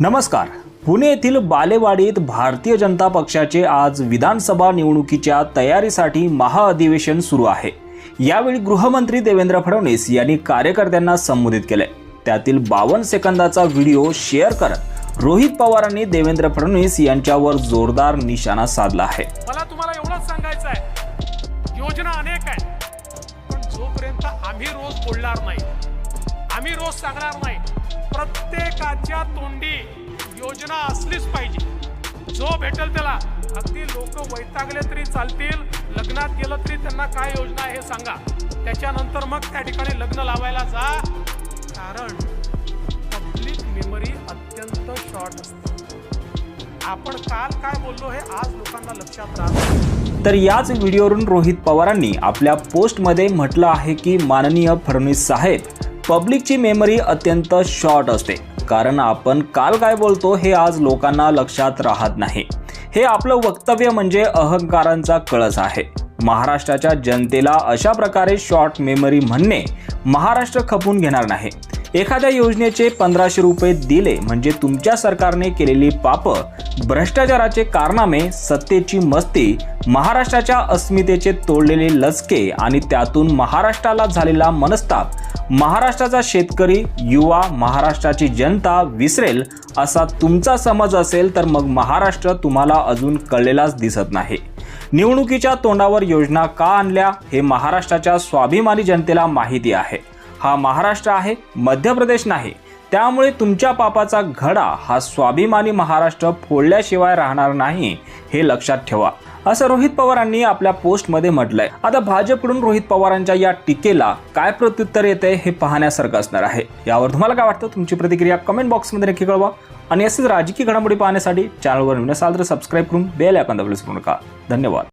नमस्कार. पुणे येथील बालेवाडीत भारतीय जनता पक्षाचे आज विधानसभा निवडणुकीच्या तयारीसाठी महाअधिवेशन सुरू आहे. यावेळी गृहमंत्री देवेंद्र फडणवीस यांनी कार्यकर्त्यांना संबोधित केले. त्यातील बावन्न सेकंदाचा व्हिडिओ शेअर करत रोहित पवारांनी देवेंद्र फडणवीस यांच्यावर जोरदार निशाणा साधला आहे. मला तुम्हाला एवढंच सांगायचं आहे योजना अनेक आहे पण जोपर्यंत आम्ही रोज बोलणार नाही आम्ही रोज सांगणार नाही प्रत्येकाच्या तोंडी योजना असलीच पाहिजे. जो भेटेल त्याला. अगदी लोक वैतागले तरी चालतील लग्नात गेलं तरी त्यांना काय योजना आहे हे सांगा. त्याच्यानंतर मग त्या ठिकाणी लग्न लावायला जा. कारण पब्लिक मेमरी अत्यंत शॉर्ट असते. आपण काल काय बोललो हे आज लोकांना लक्षात राहत. तर याच व्हिडिओवरून रोहित पवारांनी आपल्या पोस्टमध्ये म्हटलं आहे की माननीय फडणवीस साहेब पब्लिकची मेमरी अत्यंत शॉर्ट असते. कारण आपण काल काय बोलतो हे आज लोकांना लक्षात राहत नाही. हे आपलं वक्तव्य म्हणजे अहंकारांचा कळस आहे. महाराष्ट्राच्या जनतेला अशा प्रकारे शॉर्ट मेमरी म्हणणे महाराष्ट्र खपून घेणार नाही. एखाद्या योजनेचे पंधराशे रुपये दिले म्हणजे तुमच्या सरकारने केलेली पाप भ्रष्टाचाराचे कारनामे सत्तेची मस्ती महाराष्ट्राच्या अस्मितेचे तोडलेले लचके आणि त्यातून महाराष्ट्राला झालेला मनस्ताप महाराष्ट्राचा शेतकरी युवा महाराष्ट्राची जनता विसरेल असा तुमचा समज असेल तर मग महाराष्ट्र तुम्हाला अजून कळलेलाच दिसत नाही. निवडणुकीच्या तोंडावर योजना का आणल्या हे महाराष्ट्राच्या स्वाभिमानी जनतेला माहिती आहे. हा महाराष्ट्र आहे मध्य प्रदेश नाही. त्यामुळे तुमच्या पापाचा घडा हा स्वाभिमानी महाराष्ट्र फोडल्याशिवाय राहणार नाही हे लक्षात ठेवा. असं रोहित पवारांनी आपल्या पोस्टमध्ये म्हटलंय. आता भाजपकडून रोहित पवारांच्या या टीकेला काय प्रत्युत्तर येते हे पाहण्यासारखं असणार आहे. यावर तुम्हाला काय वाटतं? तुमची प्रतिक्रिया कमेंट बॉक्समध्ये नक्की कळवा. आणि असेच राजकीय घडामोडी पाहण्यासाठी चॅनलवर नसाल तर सबस्क्राईब करून बेल आयकॉन दाबलेच नका. धन्यवाद.